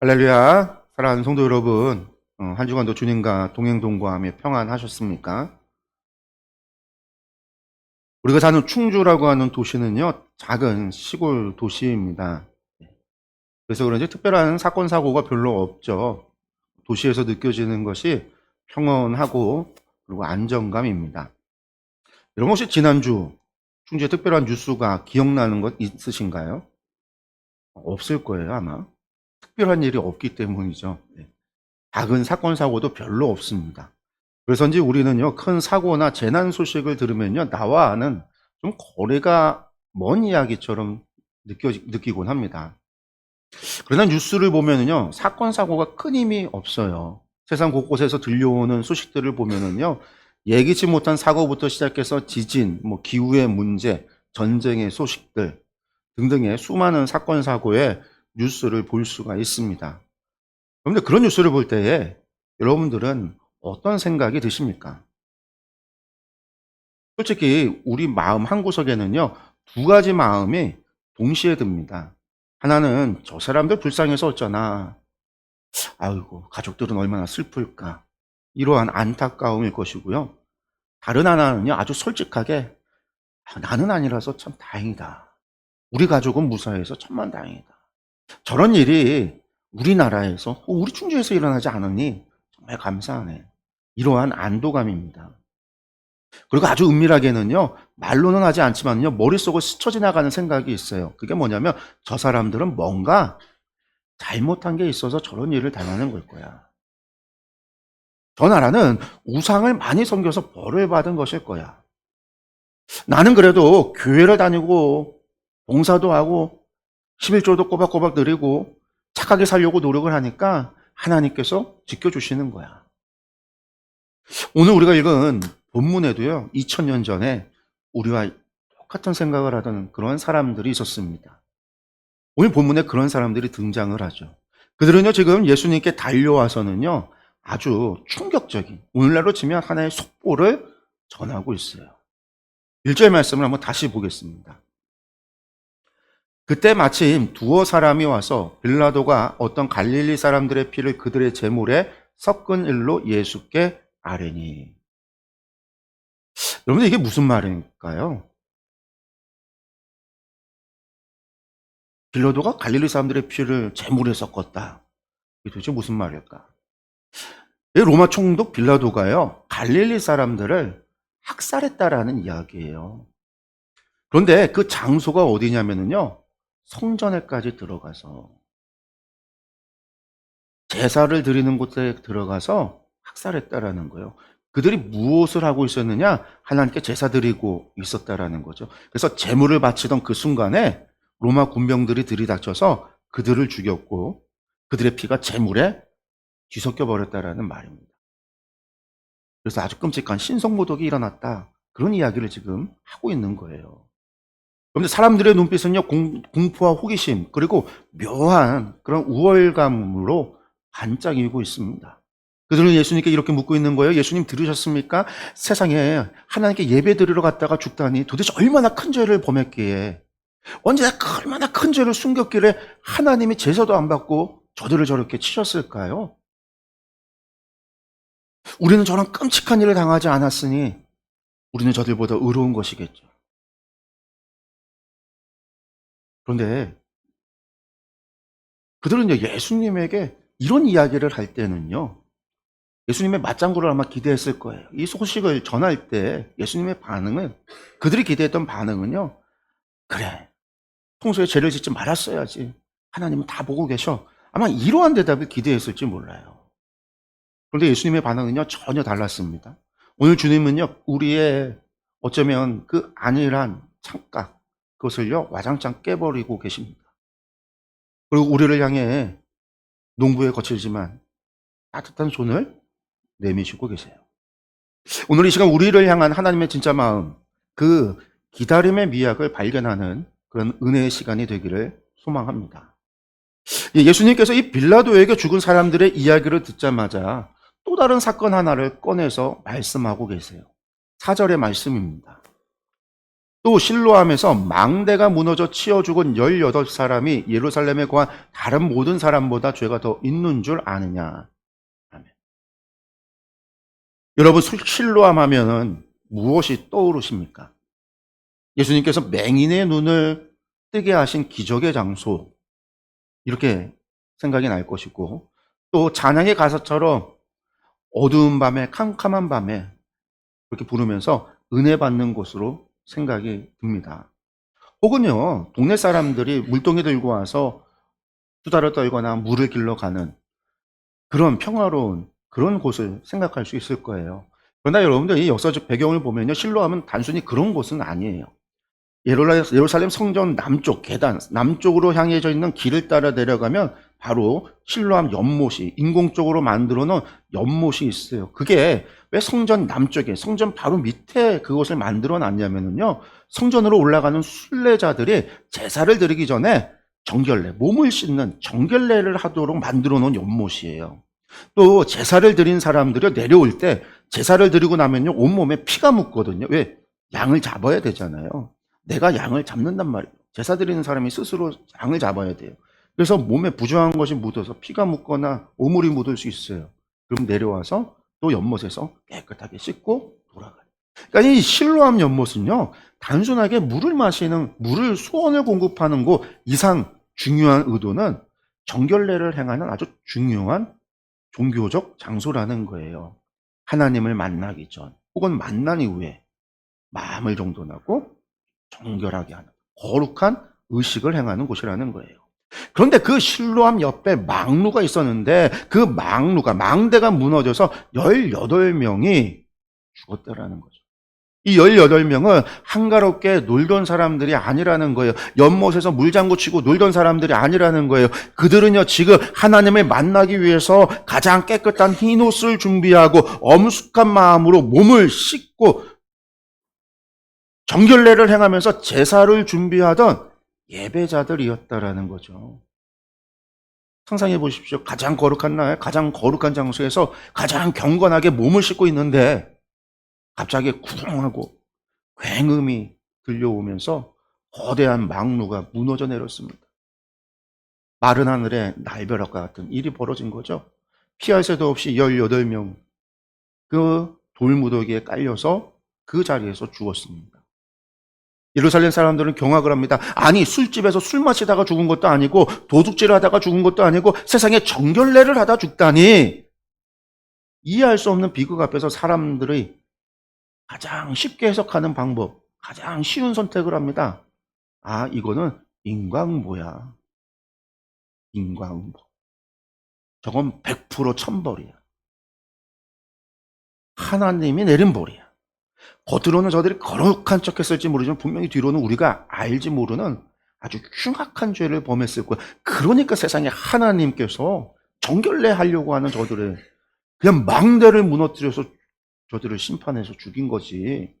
할렐루야, 사랑하는 성도 여러분, 어, 한 주간도 주님과 동행 동거하며 평안하셨습니까? 우리가 사는 충주라고 하는 도시는요, 작은 시골 도시입니다. 그래서 그런지 특별한 사건, 사고가 별로 없죠. 도시에서 느껴지는 것이 평온하고 그리고 안정감입니다. 여러분 혹시 지난주 충주에 특별한 뉴스가 기억나는 것 있으신가요? 없을 거예요, 아마. 특별한 일이 없기 때문이죠. 네. 작은 사건, 사고도 별로 없습니다. 그래서인지 우리는요, 큰 사고나 재난 소식을 들으면요, 나와는 좀 거리가 먼 이야기처럼 느껴, 느끼곤 합니다. 그러나 뉴스를 보면은요, 사건, 사고가 큰 힘이 없어요. 세상 곳곳에서 들려오는 소식들을 보면은요, 예기치 못한 사고부터 시작해서 지진, 뭐 기후의 문제, 전쟁의 소식들 등등의 수많은 사건, 사고에 뉴스를 볼 수가 있습니다. 그런데 그런 뉴스를 볼 때에 여러분들은 어떤 생각이 드십니까? 솔직히 우리 마음 한구석에는요, 두 가지 마음이 동시에 듭니다. 하나는 저 사람들 불쌍해서 어쩌나. 아이고, 가족들은 얼마나 슬플까. 이러한 안타까움일 것이고요. 다른 하나는요, 아주 솔직하게 아, 나는 아니라서 참 다행이다. 우리 가족은 무사해서 천만 다행이다. 저런 일이 우리나라에서, 어, 우리 충주에서 일어나지 않으니 정말 감사하네. 이러한 안도감입니다. 그리고 아주 은밀하게는요, 말로는 하지 않지만요, 머릿속을 스쳐 지나가는 생각이 있어요. 그게 뭐냐면, 저 사람들은 뭔가 잘못한 게 있어서 저런 일을 당하는 걸 거야. 저 나라는 우상을 많이 섬겨서 벌을 받은 것일 거야. 나는 그래도 교회를 다니고, 봉사도 하고, 11조도 꼬박꼬박 드리고 착하게 살려고 노력을 하니까 하나님께서 지켜주시는 거야. 오늘 우리가 읽은 본문에도요, 2000년 전에 우리와 똑같은 생각을 하던 그런 사람들이 있었습니다. 오늘 본문에 그런 사람들이 등장을 하죠. 그들은요, 지금 예수님께 달려와서는요, 아주 충격적인, 오늘날로 치면 하나의 속보를 전하고 있어요. 1절 말씀을 한번 다시 보겠습니다. 그때 마침 두어 사람이 와서 빌라도가 어떤 갈릴리 사람들의 피를 그들의 제물에 섞은 일로 예수께 아뢰니. 여러분 이게 무슨 말일까요? 빌라도가 갈릴리 사람들의 피를 제물에 섞었다. 이게 도대체 무슨 말일까? 이 로마 총독 빌라도가요 갈릴리 사람들을 학살했다라는 이야기예요. 그런데 그 장소가 어디냐면요 성전에까지 들어가서 제사를 드리는 곳에 들어가서 학살했다라는 거예요. 그들이 무엇을 하고 있었느냐? 하나님께 제사 드리고 있었다라는 거죠. 그래서 제물을 바치던 그 순간에 로마 군병들이 들이닥쳐서 그들을 죽였고 그들의 피가 제물에 뒤섞여 버렸다라는 말입니다. 그래서 아주 끔찍한 신성모독이 일어났다. 그런 이야기를 지금 하고 있는 거예요. 그런데 사람들의 눈빛은요, 공, 공포와 호기심, 그리고 묘한 그런 우월감으로 반짝이고 있습니다. 그들은 예수님께 이렇게 묻고 있는 거예요. 예수님 들으셨습니까? 세상에 하나님께 예배 드리러 갔다가 죽다니 도대체 얼마나 큰 죄를 범했기에, 언제 얼마나 큰 죄를 숨겼기에 하나님이 제사도 안 받고 저들을 저렇게 치셨을까요? 우리는 저런 끔찍한 일을 당하지 않았으니 우리는 저들보다 의로운 것이겠죠. 그런데 그들은 예수님에게 이런 이야기를 할 때는요, 예수님의 맞장구를 아마 기대했을 거예요. 이 소식을 전할 때 예수님의 반응은, 그들이 기대했던 반응은요, 그래, 평소에 죄를 짓지 말았어야지. 하나님은 다 보고 계셔. 아마 이러한 대답을 기대했을지 몰라요. 그런데 예수님의 반응은요, 전혀 달랐습니다. 오늘 주님은요, 우리의 어쩌면 그 안일한 창각, 그것을요, 와장창 깨버리고 계십니다. 그리고 우리를 향해 농부에 거칠지만 따뜻한 손을 내미시고 계세요. 오늘 이 시간 우리를 향한 하나님의 진짜 마음, 그 기다림의 미학을 발견하는 그런 은혜의 시간이 되기를 소망합니다. 예수님께서 이 빌라도에게 죽은 사람들의 이야기를 듣자마자 또 다른 사건 하나를 꺼내서 말씀하고 계세요. 사절의 말씀입니다. 또 실로암에서 망대가 무너져 치어 죽은 18사람이 예루살렘에 거한 다른 모든 사람보다 죄가 더 있는 줄 아느냐. 아멘. 여러분, 술- 실로암 하면은 무엇이 떠오르십니까? 예수님께서 맹인의 눈을 뜨게 하신 기적의 장소. 이렇게 생각이 날 것이고, 또 찬양의 가사처럼 어두운 밤에, 캄캄한 밤에 그렇게 부르면서 은혜 받는 곳으로 생각이 듭니다. 혹은요, 동네 사람들이 물동이 들고 와서 수다를 떨거나 물을 길러 가는 그런 평화로운 그런 곳을 생각할 수 있을 거예요. 그러나 여러분들 이 역사적 배경을 보면요, 실로하면 단순히 그런 곳은 아니에요. 예루살렘 성전 남쪽 계단, 남쪽으로 향해져 있는 길을 따라 내려가면 바로 실로암 연못이 인공적으로 만들어 놓은 연못이 있어요. 그게 왜 성전 남쪽에, 성전 바로 밑에 그것을 만들어 놨냐면요. 성전으로 올라가는 순례자들이 제사를 드리기 전에 정결례, 몸을 씻는 정결례를 하도록 만들어 놓은 연못이에요. 또 제사를 드린 사람들이 내려올 때 제사를 드리고 나면요. 온몸에 피가 묻거든요. 왜? 양을 잡아야 되잖아요. 내가 양을 잡는단 말이에요. 제사 드리는 사람이 스스로 양을 잡아야 돼요. 그래서 몸에 부정한 것이 묻어서 피가 묻거나 오물이 묻을 수 있어요. 그럼 내려와서 또 연못에서 깨끗하게 씻고 돌아가요. 그러니까 이 실로암 연못은요, 단순하게 물을 마시는, 물을 수원을 공급하는 곳 이상 중요한 의도는 정결례를 행하는 아주 중요한 종교적 장소라는 거예요. 하나님을 만나기 전, 혹은 만난 이후에 마음을 정돈하고 정결하게 하는, 거룩한 의식을 행하는 곳이라는 거예요. 그런데 그 실로암 옆에 망루가 있었는데 그 망루가 망대가 무너져서 18명이 죽었다라는 거죠. 이 18명은 한가롭게 놀던 사람들이 아니라는 거예요. 연못에서 물장구 치고 놀던 사람들이 아니라는 거예요. 그들은요, 지금 하나님을 만나기 위해서 가장 깨끗한 흰 옷을 준비하고 엄숙한 마음으로 몸을 씻고 정결례를 행하면서 제사를 준비하던 예배자들이었다라는 거죠. 상상해 보십시오. 가장 거룩한 날, 가장 거룩한 장소에서 가장 경건하게 몸을 씻고 있는데 갑자기 구렁하고 굉음이 들려오면서 거대한 망루가 무너져 내렸습니다. 마른 하늘에 날벼락과 같은 일이 벌어진 거죠. 피할 새도 없이 18명 그 돌무더기에 깔려서 그 자리에서 죽었습니다. 예루살렘 사람들은 경악을 합니다. 아니, 술집에서 술 마시다가 죽은 것도 아니고, 도둑질을 하다가 죽은 것도 아니고, 세상에 정결례를 하다 죽다니, 이해할 수 없는 비극 앞에서 사람들의 가장 쉽게 해석하는 방법, 가장 쉬운 선택을 합니다. 아, 이거는 인광보야. 인광보. 저건 100% 천벌이야. 하나님이 내린 벌이야. 겉으로는 저들이 거룩한 척 했을지 모르지만 분명히 뒤로는 우리가 알지 모르는 아주 흉악한 죄를 범했을 거야. 그러니까 세상에 하나님께서 정결례 하려고 하는 저들의 그냥 망대를 무너뜨려서 저들을 심판해서 죽인 거지.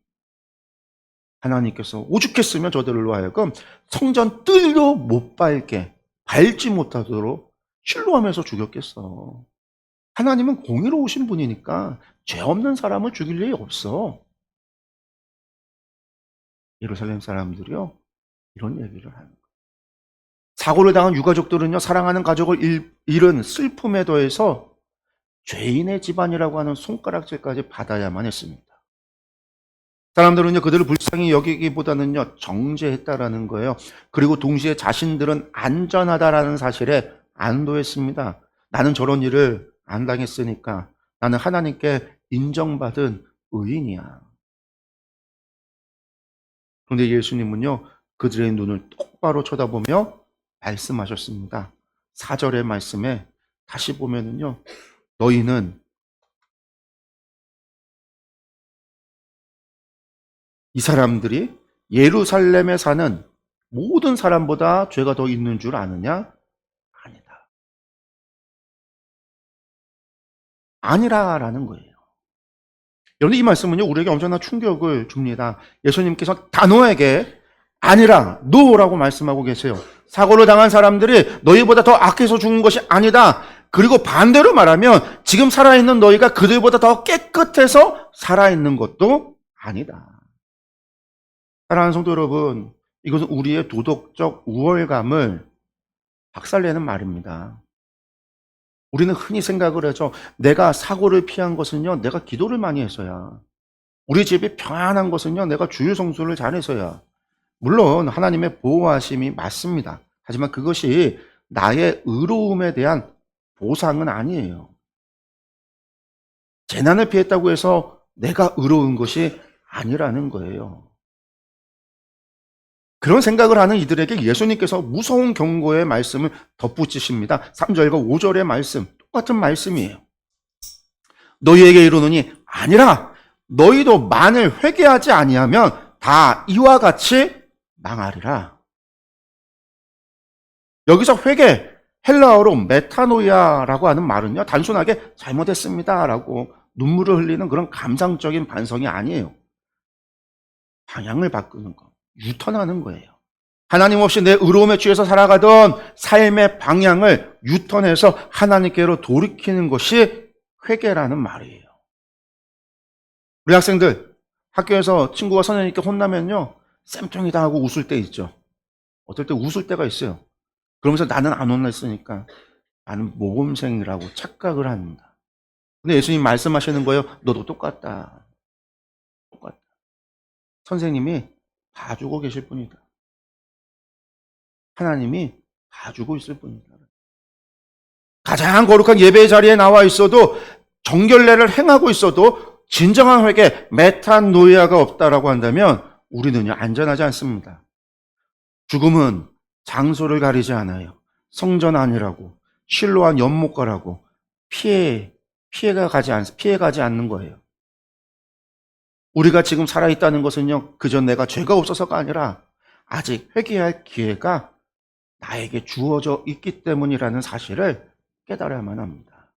하나님께서 오죽했으면 저들로 하여금 성전 뜰도 못 밟게 밟지 못하도록 실로하면서 죽였겠어. 하나님은 공의로우신 분이니까 죄 없는 사람을 죽일 일이 없어. 예루살렘 사람들이요. 이런 얘기를 하는 거예요. 사고를 당한 유가족들은요, 사랑하는 가족을 잃- 잃은 슬픔에 더해서 죄인의 집안이라고 하는 손가락질까지 받아야만 했습니다. 사람들은요, 그들을 불쌍히 여기기보다는요, 정죄했다라는 거예요. 그리고 동시에 자신들은 안전하다라는 사실에 안도했습니다. 나는 저런 일을 안 당했으니까 나는 하나님께 인정받은 의인이야. 그런데 예수님은요, 그들의 눈을 똑바로 쳐다보며 말씀하셨습니다. 4절의 말씀에 다시 보면은요, 너희는 이 사람들이 예루살렘에 사는 모든 사람보다 죄가 더 있는 줄 아느냐? 아니다. 아니라라는 거예요. 여러분 이 말씀은요 우리에게 엄청난 충격을 줍니다. 예수님께서 단호하게 아니라 노라고 말씀하고 계세요. 사고를 당한 사람들이 너희보다 더 악해서 죽은 것이 아니다. 그리고 반대로 말하면 지금 살아있는 너희가 그들보다 더 깨끗해서 살아있는 것도 아니다. 사랑하는 성도 여러분, 이것은 우리의 도덕적 우월감을 박살내는 말입니다. 우리는 흔히 생각을 하죠. 내가 사고를 피한 것은요, 내가 기도를 많이 해서야. 우리 집이 평안한 것은요, 내가 주일 성수를 잘해서야. 물론 하나님의 보호하심이 맞습니다. 하지만 그것이 나의 의로움에 대한 보상은 아니에요. 재난을 피했다고 해서 내가 의로운 것이 아니라는 거예요. 그런 생각을 하는 이들에게 예수님께서 무서운 경고의 말씀을 덧붙이십니다. 3절과 5절의 말씀, 똑같은 말씀이에요. 너희에게 이르노니 아니라 너희도 만일 회개하지 아니하면 다 이와 같이 망하리라. 여기서 회개, 헬라어로 메타노이아라고 하는 말은요, 단순하게 잘못했습니다라고 눈물을 흘리는 그런 감상적인 반성이 아니에요. 방향을 바꾸는 거, 유턴하는 거예요. 하나님 없이 내 의로움에 취해서 살아가던 삶의 방향을 유턴해서 하나님께로 돌이키는 것이 회개라는 말이에요. 우리 학생들, 학교에서 친구가 선생님께 혼나면요, 쌤통이다 하고 웃을 때 있죠. 어떨 때 웃을 때가 있어요. 그러면서 나는 안 혼냈으니까 나는 모범생이라고 착각을 합니다. 근데 예수님 말씀하시는 거예요. 너도 똑같다. 똑같다. 선생님이 봐주고 계실 뿐이다. 하나님이 봐주고 있을 뿐이다. 가장 거룩한 예배의 자리에 나와 있어도 정결례를 행하고 있어도 진정한 회개, 메탄노이아가 없다라고 한다면 우리는요 안전하지 않습니다. 죽음은 장소를 가리지 않아요. 성전 아니라고 실로한 연못가라고 피해 피해가 가지 않 피해 가지 않는 거예요. 우리가 지금 살아 있다는 것은요 그저 내가 죄가 없어서가 아니라 아직 회개할 기회가 나에게 주어져 있기 때문이라는 사실을 깨달아야만 합니다.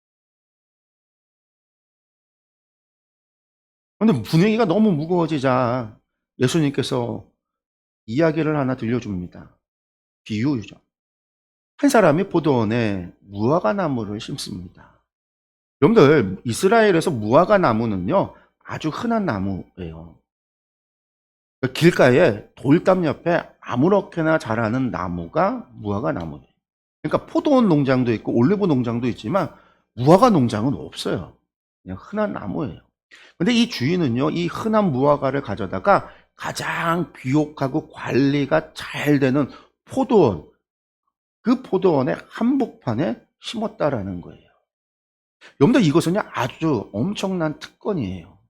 근데 분위기가 너무 무거워지자 예수님께서 이야기를 하나 들려줍니다. 비유죠. 한 사람이 포도원에 무화과 나무를 심습니다. 여러분들, 이스라엘에서 무화과 나무는요, 아주 흔한 나무예요. 길가에 돌담 옆에 아무렇게나 자라는 나무가 무화과 나무예요. 그러니까 포도원 농장도 있고 올리브 농장도 있지만 무화과 농장은 없어요. 그냥 흔한 나무예요. 근데 이 주인은요, 이 흔한 무화과를 가져다가 가장 귀옥하고 관리가 잘 되는 포도원, 그 포도원의 한복판에 심었다라는 거예요. 여러분들 이것은요, 아주 엄청난 특권이에요.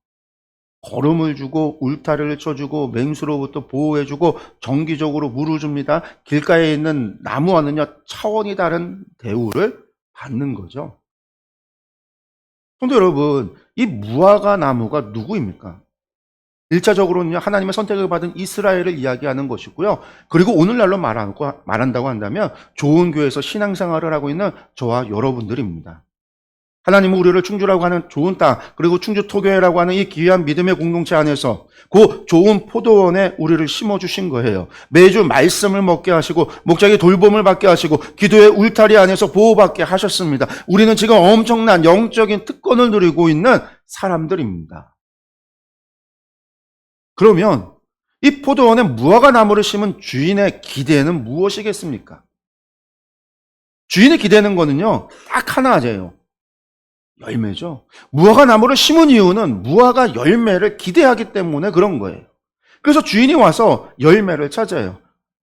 걸음을 주고 울타리를 쳐주고 맹수로부터 보호해주고 정기적으로 물을 줍니다. 길가에 있는 나무와는요 차원이 다른 대우를 받는 거죠. 근데 여러분 이 무화과 나무가 누구입니까? 1차적으로는요 하나님의 선택을 받은 이스라엘을 이야기하는 것이고요. 그리고 오늘날로 말하고, 말한다고 한다면 좋은 교회에서 신앙생활을 하고 있는 저와 여러분들입니다. 하나님은 우리를 충주라고 하는 좋은 땅, 그리고 충주 토교회라고 하는 이 귀한 믿음의 공동체 안에서 그 좋은 포도원에 우리를 심어주신 거예요. 매주 말씀을 먹게 하시고, 목자의 돌봄을 받게 하시고, 기도의 울타리 안에서 보호받게 하셨습니다. 우리는 지금 엄청난 영적인 특권을 누리고 있는 사람들입니다. 그러면 이 포도원에 무화과 나무를 심은 주인의 기대는 무엇이겠습니까? 주인의 기대는 거는요, 딱 하나제요. 열매죠. 무화과 나무를 심은 이유는 무화과 열매를 기대하기 때문에 그런 거예요. 그래서 주인이 와서 열매를 찾아요.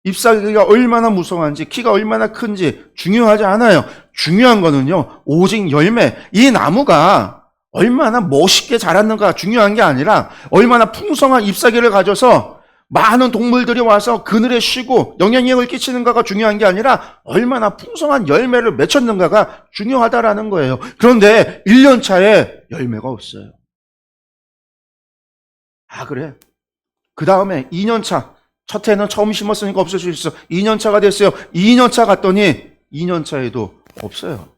잎사귀가 얼마나 무성한지, 키가 얼마나 큰지 중요하지 않아요. 중요한 거는요, 오직 열매. 이 나무가 얼마나 멋있게 자랐는가 중요한 게 아니라 얼마나 풍성한 잎사귀를 가져서 많은 동물들이 와서 그늘에 쉬고 영향력을 끼치는가가 중요한 게 아니라 얼마나 풍성한 열매를 맺혔는가가 중요하다라는 거예요. 그런데 1년 차에 열매가 없어요. 아, 그래? 그 다음에 2년 차. 첫 해는 처음 심었으니까 없을 수 있어. 2년 차가 됐어요. 2년 차 갔더니 2년 차에도 없어요.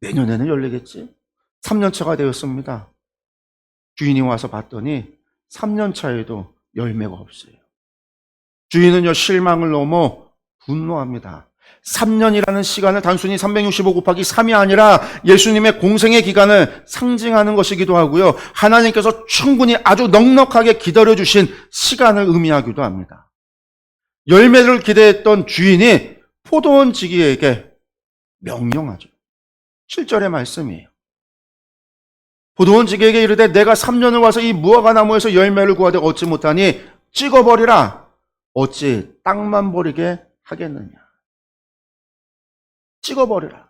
내년에는 열리겠지? 3년 차가 되었습니다. 주인이 와서 봤더니 3년 차에도 열매가 없어요. 주인은요, 실망을 넘어 분노합니다. 3년이라는 시간을 단순히 365 곱하기 3이 아니라 예수님의 공생의 기간을 상징하는 것이기도 하고요. 하나님께서 충분히 아주 넉넉하게 기다려주신 시간을 의미하기도 합니다. 열매를 기대했던 주인이 포도원 지기에게 명령하죠. 7절의 말씀이에요. 포도원 지기에게 이르되 내가 3년을 와서 이 무화과 나무에서 열매를 구하되 얻지 못하니 찍어버리라. 어찌 땅만 버리게 하겠느냐. 찍어버리라.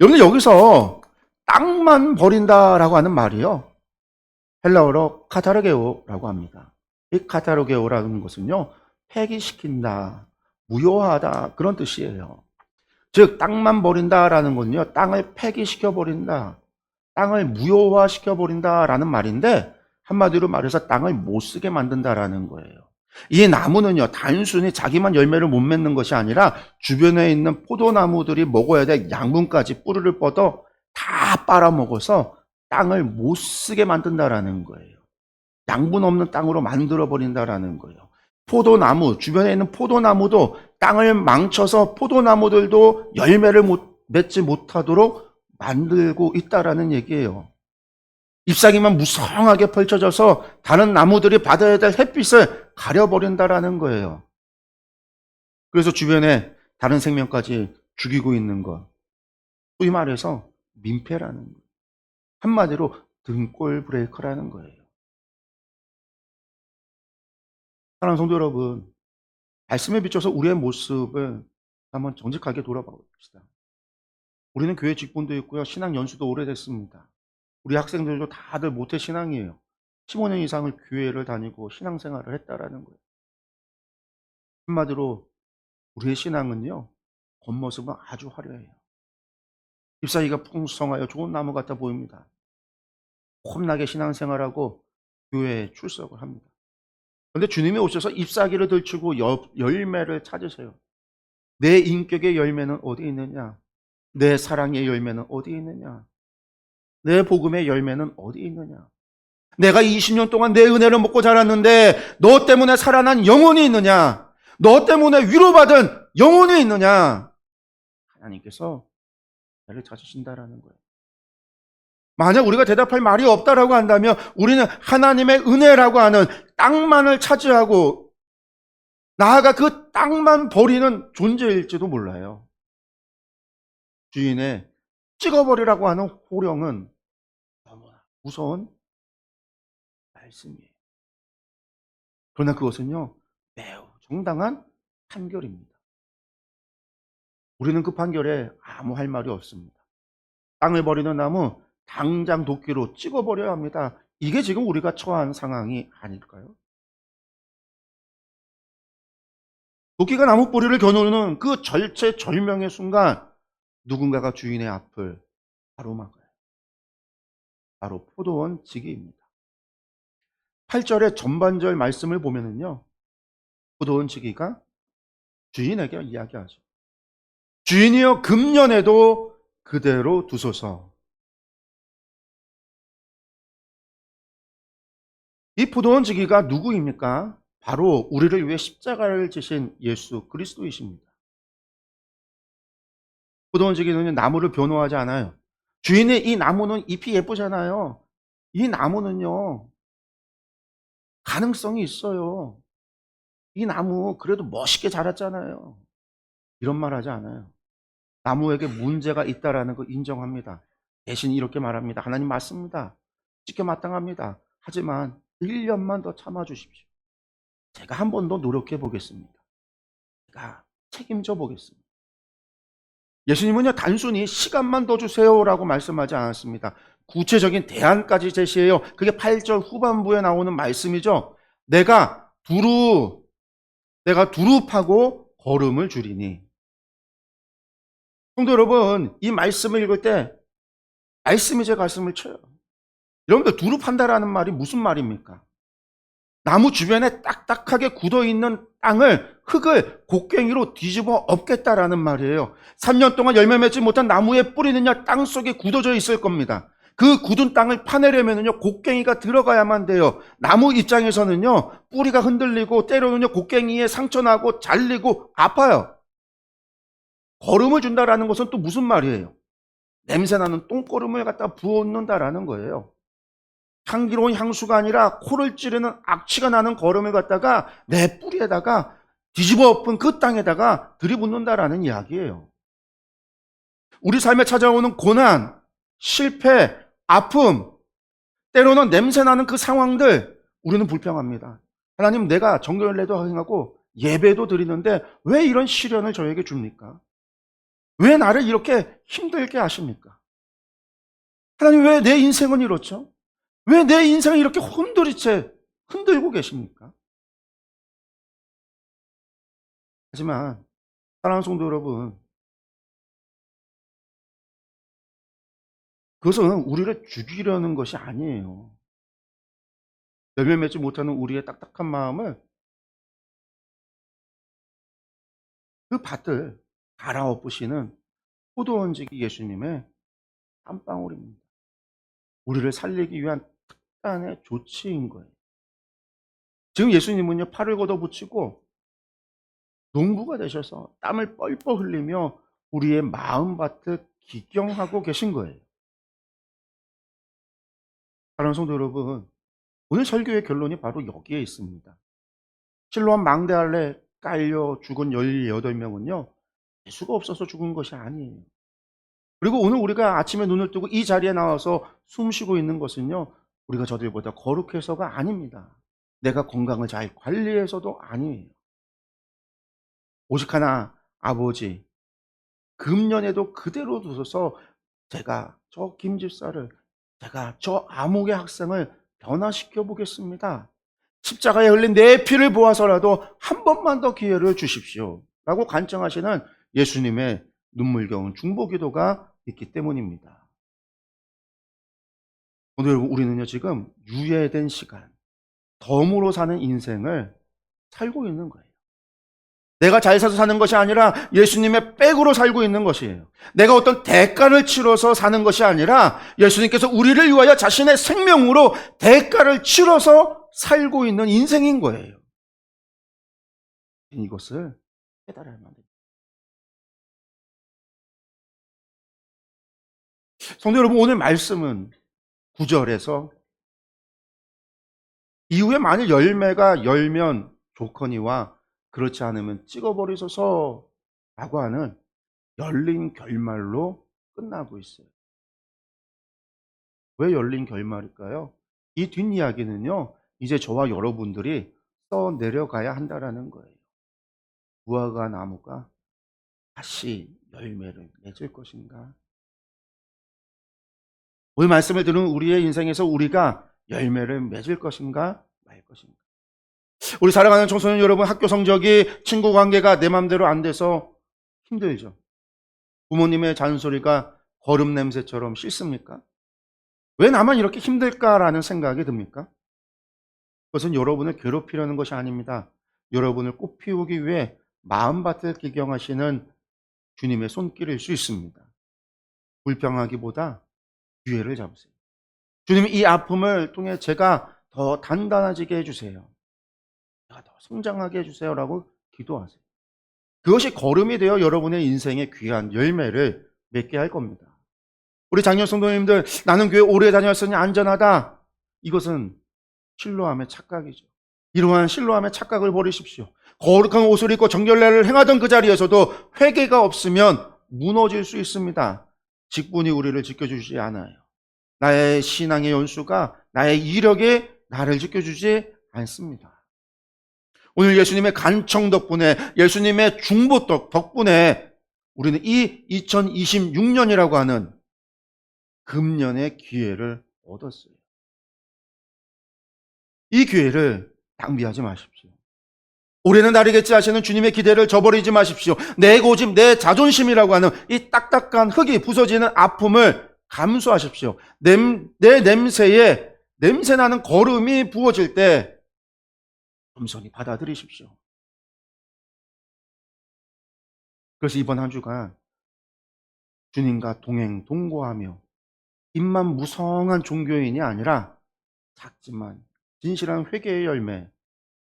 여러분 여기서 땅만 버린다라고 하는 말이요. 헬라어로 카타르게오라고 합니다. 이 카타르게오라는 것은요. 폐기시킨다, 무효하다 그런 뜻이에요. 즉 땅만 버린다라는 건요. 땅을 폐기시켜 버린다. 땅을 무효화시켜 버린다라는 말인데 한마디로 말해서 땅을 못 쓰게 만든다라는 거예요. 이 나무는요, 단순히 자기만 열매를 못 맺는 것이 아니라 주변에 있는 포도나무들이 먹어야 될 양분까지 뿌리를 뻗어 다 빨아먹어서 땅을 못 쓰게 만든다라는 거예요. 양분 없는 땅으로 만들어 버린다라는 거예요. 포도나무, 주변에 있는 포도나무도 땅을 망쳐서 포도나무들도 열매를 못, 맺지 못하도록 만들고 있다라는 얘기예요. 잎사귀만 무성하게 펼쳐져서 다른 나무들이 받아야 될 햇빛을 가려버린다라는 거예요. 그래서 주변에 다른 생명까지 죽이고 있는 것. 소위 말해서 민폐라는 거예요. 한마디로 등골 브레이커라는 거예요. 사랑하는 성도 여러분, 말씀에 비춰서 우리의 모습을 한번 정직하게 돌아봐 봅시다. 우리는 교회 직분도 있고요. 신앙 연수도 오래됐습니다. 우리 학생들도 다들 모태 신앙이에요. 15년 이상을 교회를 다니고 신앙생활을 했다라는 거예요. 한마디로 우리의 신앙은요. 겉모습은 아주 화려해요. 잎사귀가 풍성하여 좋은 나무 같아 보입니다. 험나게 신앙생활하고 교회에 출석을 합니다. 그런데 주님이 오셔서 잎사귀를 들추고 여- 열매를 찾으세요. 내 인격의 열매는 어디 있느냐? 내 사랑의 열매는 어디 있느냐? 내 복음의 열매는 어디 있느냐? 내가 20년 동안 내 은혜를 먹고 자랐는데 너 때문에 살아난 영혼이 있느냐? 너 때문에 위로받은 영혼이 있느냐? 하나님께서 나를 찾으신다라는 거예요. 만약 우리가 대답할 말이 없다라고 한다면 우리는 하나님의 은혜라고 하는 땅만을 차지하고 나아가 그 땅만 버리는 존재일지도 몰라요. 주인의 찍어버리라고 하는 호령은 너무나 무서운 말씀이에요. 그러나 그것은요, 매우 정당한 판결입니다. 우리는 그 판결에 아무 할 말이 없습니다. 땅을 버리는 나무 당장 도끼로 찍어버려야 합니다. 이게 지금 우리가 처한 상황이 아닐까요? 도끼가 나무 뿌리를 겨누는 그 절체절명의 순간 누군가가 주인의 앞을 가로막아요. 바로 포도원 지기입니다. 8절의 전반절 말씀을 보면은요. 포도원 지기가 주인에게 이야기하죠. 주인이여 금년에도 그대로 두소서. 이 포도원 지기가 누구입니까? 바로 우리를 위해 십자가를 지신 예수 그리스도이십니다. 포도원 지기는 나무를 변호하지 않아요. 주인의 이 나무는 잎이 예쁘잖아요. 이 나무는요, 가능성이 있어요. 이 나무 그래도 멋있게 자랐잖아요. 이런 말 하지 않아요. 나무에게 문제가 있다라는 거 인정합니다. 대신 이렇게 말합니다. 하나님 맞습니다. 지켜 마땅합니다. 하지만 1년만 더 참아 주십시오. 제가 한 번 더 노력해 보겠습니다. 제가 책임져 보겠습니다. 예수님은요, 단순히 시간만 더 주세요라고 말씀하지 않았습니다. 구체적인 대안까지 제시해요. 그게 8절 후반부에 나오는 말씀이죠. 내가 두루, 내가 두루 파고 걸음을 줄이니. 성도 여러분, 이 말씀을 읽을 때, 말씀이 제 가슴을 쳐요. 여러분들, 두루 판다라는 말이 무슨 말입니까? 나무 주변에 딱딱하게 굳어 있는 땅을 흙을 곡괭이로 뒤집어 엎겠다라는 말이에요. 3년 동안 열매 맺지 못한 나무의 뿌리는요 땅 속에 굳어져 있을 겁니다. 그 굳은 땅을 파내려면요 곡괭이가 들어가야만 돼요. 나무 입장에서는요 뿌리가 흔들리고 때로는요 곡괭이에 상처 나고 잘리고 아파요. 걸음을 준다라는 것은 또 무슨 말이에요? 냄새나는 똥거름을 갖다 부어놓는다라는 거예요. 향기로운 향수가 아니라 코를 찌르는 악취가 나는 걸음을 갖다가 내 뿌리에다가 뒤집어 엎은 그 땅에다가 들이붓는다라는 이야기예요. 우리 삶에 찾아오는 고난, 실패, 아픔, 때로는 냄새나는 그 상황들 우리는 불평합니다. 하나님 내가 정결례도 행하고 예배도 드리는데 왜 이런 시련을 저에게 줍니까? 왜 나를 이렇게 힘들게 하십니까? 하나님 왜 내 인생은 이렇죠? 왜 내 인생을 이렇게 흔들이채 흔들고 계십니까? 하지만 사랑하는 성도 여러분 그것은 우리를 죽이려는 것이 아니에요. 열매 맺지 못하는 우리의 딱딱한 마음을 그 밭을 갈아엎으시는 포도원지기 예수님의 한 방울입니다. 우리를 살리기 위한 특단의 조치인 거예요. 지금 예수님은요, 팔을 걷어붙이고 농부가 되셔서 땀을 뻘뻘 흘리며 우리의 마음밭을 기경하고 계신 거예요. 사랑하는 성도 여러분, 오늘 설교의 결론이 바로 여기에 있습니다. 실로암 망대 아래 깔려 죽은 18명은요, 예수가 없어서 죽은 것이 아니에요. 그리고 오늘 우리가 아침에 눈을 뜨고 이 자리에 나와서 숨 쉬고 있는 것은요, 우리가 저들보다 거룩해서가 아닙니다. 내가 건강을 잘 관리해서도 아니에요. 오직 하나, 아버지, 금년에도 그대로 두셔서 제가 저 김집사를, 제가 저 암흑의 학생을 변화시켜 보겠습니다. 십자가에 흘린 내 피를 보아서라도 한 번만 더 기회를 주십시오. 라고 간청하시는 예수님의 눈물겨운 중보기도가 있기 때문입니다. 오늘 우리는요, 지금 유예된 시간, 덤으로 사는 인생을 살고 있는 거예요. 내가 잘 사서 사는 것이 아니라 예수님의 백으로 살고 있는 것이에요. 내가 어떤 대가를 치러서 사는 것이 아니라 예수님께서 우리를 위하여 자신의 생명으로 대가를 치러서 살고 있는 인생인 거예요. 이것을 깨달아야 합니다. 성도 여러분, 오늘 말씀은 9절에서 이후에 만일 열매가 열면 좋거니와 그렇지 않으면 찍어버리소서 라고 하는 열린 결말로 끝나고 있어요. 왜 열린 결말일까요? 이 뒷이야기는요, 이제 저와 여러분들이 써 내려가야 한다라는 거예요. 무화과 나무가 다시 열매를 맺을 것인가? 오늘 말씀을 들은 우리의 인생에서 우리가 열매를 맺을 것인가 말 것인가? 우리 사랑하는 청소년 여러분 학교 성적이 친구 관계가 내 맘대로 안 돼서 힘들죠. 부모님의 잔소리가 거름 냄새처럼 싫습니까? 왜 나만 이렇게 힘들까라는 생각이 듭니까? 그것은 여러분을 괴롭히려는 것이 아닙니다. 여러분을 꽃피우기 위해 마음밭을 기경하시는 주님의 손길일 수 있습니다. 불평하기보다 기회를 잡으세요. 주님 이 아픔을 통해 제가 더 단단해지게 해주세요. 제가 더 성장하게 해주세요라고 기도하세요. 그것이 걸음이 되어 여러분의 인생의 귀한 열매를 맺게 할 겁니다. 우리 장년 성도님들 나는 교회 오래 다녔으니 안전하다. 이것은 신로함의 착각이죠. 이러한 신로함의 착각을 버리십시오. 거룩한 옷을 입고 정결례를 행하던 그 자리에서도 회개가 없으면 무너질 수 있습니다. 직분이 우리를 지켜주지 않아요. 나의 신앙의 연수가 나의 이력이 나를 지켜주지 않습니다. 오늘 예수님의 간청 덕분에 예수님의 중보 덕분에 우리는 이 2026년이라고 하는 금년의 기회를 얻었어요. 이 기회를 낭비하지 마십시오. 올해는 다르겠지 하시는 주님의 기대를 저버리지 마십시오. 내 고집, 내 자존심이라고 하는 이 딱딱한 흙이 부서지는 아픔을 감수하십시오. 냄, 내 냄새에 냄새나는 거름이 부어질 때 겸손히 받아들이십시오. 그래서 이번 한 주간 주님과 동행, 동거하며 입만 무성한 종교인이 아니라 작지만 진실한 회개의 열매,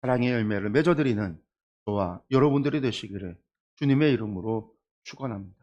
사랑의 열매를 맺어드리는 저와 여러분들이 되시기를 주님의 이름으로 축원합니다.